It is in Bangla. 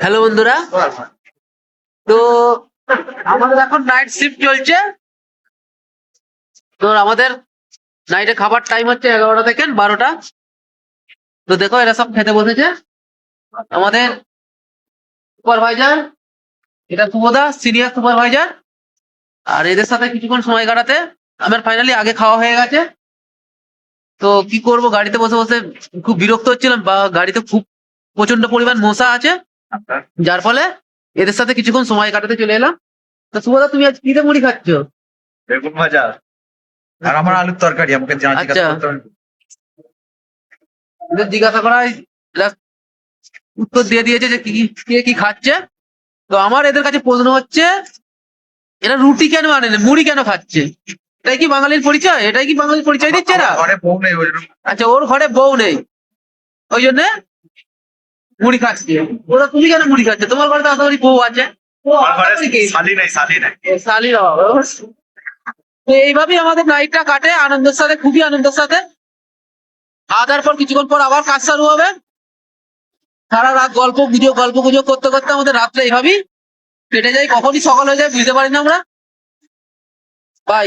হ্যালো বন্ধুরা। তো আমাদের এখন নাইট শিফট চলছে। তো আমাদের নাইটে খাবার টাইম হচ্ছে এগারোটা থেকে বারোটা। তো দেখো এরা সব খেতে বসেছে। আমাদের সুপারভাইজার এটা শুভদা সিনিয়র সুপারভাইজার আর এদের সাথে কিছুক্ষণ সময় কাটাতে আমার ফাইনালি আগে খাওয়া হয়ে গেছে। তো কি করব, গাড়িতে বসে বসে খুব বিরক্ত হচ্ছিলাম, বা গাড়িতে খুব প্রচণ্ড পরিমাণ মশা আছে। যার ফলে এদের সাথে কিছুক্ষণ সময় কাটাতে চলে এলাম। তো সুভদা তুমি আজ কিতে মুড়ি খাচ্ছ? বেগুন ভাজা। আর আমার আলুর তরকারি আমাকে জিজ্ঞাসা আচ্ছা। না। জিজ্ঞাসা করায় উত্তর দিয়ে দিয়েছে যে কি কি- কে কি খাচ্ছে। তো আমার এদের কাছে প্রশ্ন হচ্ছে এরা রুটি কেন আনে মুড়ি কেন খাচ্ছে? এটাই কি বাঙালির পরিচয়? এটাই কি বাঙালির পরিচয় দিচ্ছে নেই আচ্ছা ওর ঘরে বউ নেই। ওই জন্য মুড়ি খাচ্ছে। ওরা তুমি কেন মুড়ি খাচ্ছে? তোমার ঘরে তো বউ আছে। এইভাবেই আমাদের নাইটটা কাটে আনন্দের সাথে খুবই আনন্দের সাথে। আদার পর কিছুক্ষণ পর আবার কাজ চালু হবে। সারা রাত গল্প গুজব গল্প গুজব করতে করতে আমাদের রাত্রে এইভাবেই কেটে যায়। কখনই সকাল হয়ে যায় বুঝতে পারি না আমরা। বাই